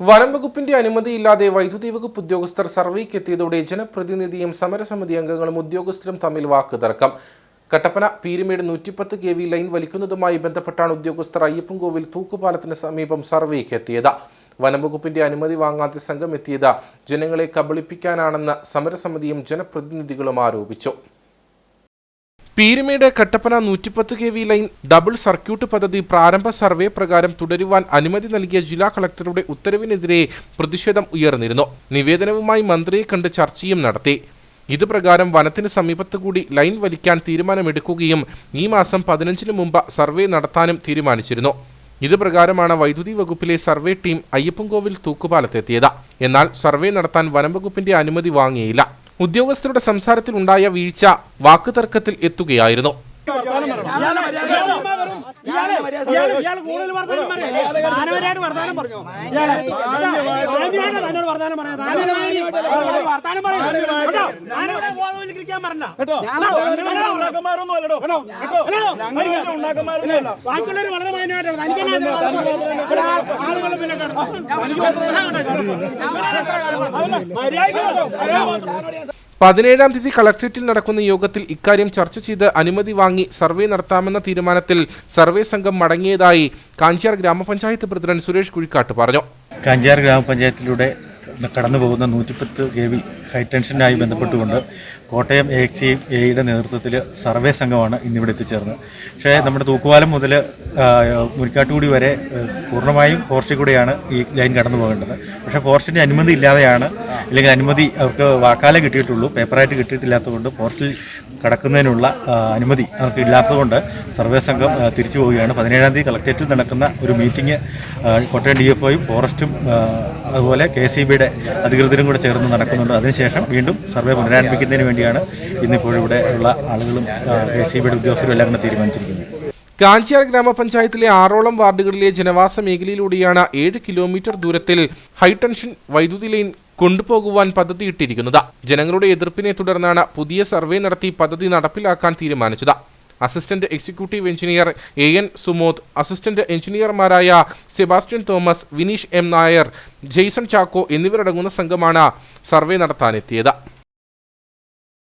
വനം വകുപ്പിന്റെ അനുമതിയില്ലാതെ വൈദ്യുതി വകുപ്പ് ഉദ്യോഗസ്ഥർ സർവേക്ക് എത്തിയതോടെ ജനപ്രതിനിധിയും സമരസമിതി അംഗങ്ങളും ഉദ്യോഗസ്ഥരും തമ്മിൽ വാക്ക് തർക്കം കട്ടപ്പന പീരുമേട് നൂറ്റിപ്പത്ത് കെ വി ലൈൻ വലിക്കുന്നതുമായി ബന്ധപ്പെട്ടാണ് ഉദ്യോഗസ്ഥർ അയ്യപ്പൻകോവിൽ തൂക്കുപാലത്തിന് സമീപം സർവേക്ക് എത്തിയത് വനംവകുപ്പിന്റെ അനുമതി വാങ്ങാതെ സംഘം എത്തിയത് ജനങ്ങളെ കബളിപ്പിക്കാനാണെന്ന് സമരസമിതിയും ജനപ്രതിനിധികളും ആരോപിച്ചു. പീരുമേട് കട്ടപ്പന നൂറ്റിപ്പത്ത് K V line double circuit പദ്ധതി പ്രാരംഭ സർവേ പ്രകാരം തുടരുവാൻ അനുമതി നൽകിയ ജില്ലാ കളക്ടറുടെ ഉത്തരവിനെതിരെ പ്രതിഷേധം ഉയർന്നിരുന്നു. നിവേദനവുമായി മന്ത്രിയെ കണ്ട് ചർച്ചയും നടത്തി. ഇത് പ്രകാരം വനത്തിന് സമീപത്ത് കൂടി ലൈൻ വലിക്കാൻ തീരുമാനമെടുക്കുകയും ഈ മാസം പതിനഞ്ചിന് മുമ്പ് സർവേ നടത്താനും തീരുമാനിച്ചിരുന്നു. ഇത് പ്രകാരമാണ് വൈദ്യുതി വകുപ്പിലെ സർവേ ടീം അയ്യപ്പൻകോവിൽ തൂക്കുപാലത്തെത്തിയത്. എന്നാൽ സർവേ നടത്താൻ വനം വകുപ്പിന്റെ അനുമതി വാങ്ങിയില്ല. ഉദ്യോഗസ്ഥരുടെ സംസാരത്തിൽ ഉണ്ടായ വീഴ്ച വാക്കുതർക്കത്തിൽ എത്തുകയായിരുന്നു. ഇയാൾ കൂടുതൽ വർത്താനം പറയും. മാനവരായിട്ട് വർത്താനം പറഞ്ഞു? തന്നോട് വർത്താനം പറയാം. താനോട് വർത്താനം പറയും. കേട്ടോ? ഞാനിവിടെ ബോധവൽക്കരിക്കാൻ പറഞ്ഞ ബാക്കിയുള്ളവർ വളരെ മാന്യമായിട്ടാണ്. ആളുകൾ പിന്നെ മര്യാദ പതിനേഴാം തീയതി കളക്ട്രേറ്റിൽ നടക്കുന്ന യോഗത്തിൽ ഇക്കാര്യം ചർച്ച ചെയ്ത് അനുമതി വാങ്ങി സർവേ നടത്താമെന്ന തീരുമാനത്തിൽ സർവേ സംഘം മടങ്ങിയതായി കാഞ്ചിയാർ ഗ്രാമപഞ്ചായത്ത് പ്രസിഡന്റ് സുരേഷ് കുഴിക്കാട്ട് പറഞ്ഞു. കാഞ്ചിയാർ ഗ്രാമപഞ്ചായത്തിലൂടെ കടന്നു പോകുന്ന നൂറ്റിപ്പത്ത് കെ വി ഹൈടെൻഷനായി ബന്ധപ്പെട്ടുകൊണ്ട് കോട്ടയം എ എക്സ് എയുടെ നേതൃത്വത്തിൽ സർവേ സംഘമാണ് ഇന്നിവിടെ എത്തിച്ചേർന്നത്. പക്ഷേ നമ്മുടെ തൂക്കുപാലം മുതൽ മുരിക്കാട്ടുകൂടി വരെ പൂർണമായും ഫോറസ്റ്റിൽ കൂടെയാണ് ഈ ലൈൻ കടന്നു പോകേണ്ടത്. പക്ഷേ ഫോറസ്റ്റിന്റെ അനുമതി ഇല്ലാതെയാണ് അല്ലെങ്കിൽ അനുമതി അവർക്ക് വാക്കാലേ കിട്ടിയിട്ടുള്ളൂ. പേപ്പറായിട്ട് കിട്ടിയിട്ടില്ലാത്തതുകൊണ്ട് പോർട്ടിൽ കടക്കുന്നതിനുള്ള അനുമതി അവർക്ക് ഇല്ലാത്തതുകൊണ്ട് സർവേ സംഘം തിരിച്ചു പോവുകയാണ്. പതിനേഴാം തീയതി കളക്ട്രേറ്റിൽ നടക്കുന്ന ഒരു മീറ്റിംഗ് കോട്ടയം ഡി എഫ് ഒയും ഫോറസ്റ്റും അതുപോലെ കെ സി ബിയുടെ അധികൃതരും കൂടെ ചേർന്ന് നടക്കുന്നുണ്ട്. അതിനുശേഷം വീണ്ടും സർവേ പുനരാരംഭിക്കുന്നതിന് വേണ്ടിയാണ് ഇന്നിപ്പോൾ ഇവിടെ ഉള്ള ആളുകളും കെ സി ബിയുടെ ഉദ്യോഗസ്ഥരും എല്ലാം കൂടെ തീരുമാനിച്ചിരിക്കുന്നത്. കാഞ്ചിയാർ ഗ്രാമപഞ്ചായത്തിലെ ആറോളം വാർഡുകളിലെ ജനവാസ മേഖലയിലൂടെയാണ് ഏഴ് കിലോമീറ്റർ ദൂരത്തിൽ ഹൈടെൻഷൻ വൈദ്യുതി ലൈൻ കൊണ്ടുപോകുവാൻ പദ്ധതിയിട്ടിരിക്കുന്നത്. ജനങ്ങളുടെ എതിർപ്പിനെ തുടർന്നാണ് പുതിയ സർവേ നടത്തി പദ്ധതി നടപ്പിലാക്കാൻ തീരുമാനിച്ചത്. Assistant executive engineer A N Sumod assistant എഞ്ചിനീയർമാരായ Sebastian Thomas Vineesh M Nair Jaison Chacko എന്നിവരടങ്ങുന്ന സംഘമാണ് സർവേ നടത്താനെത്തിയത്.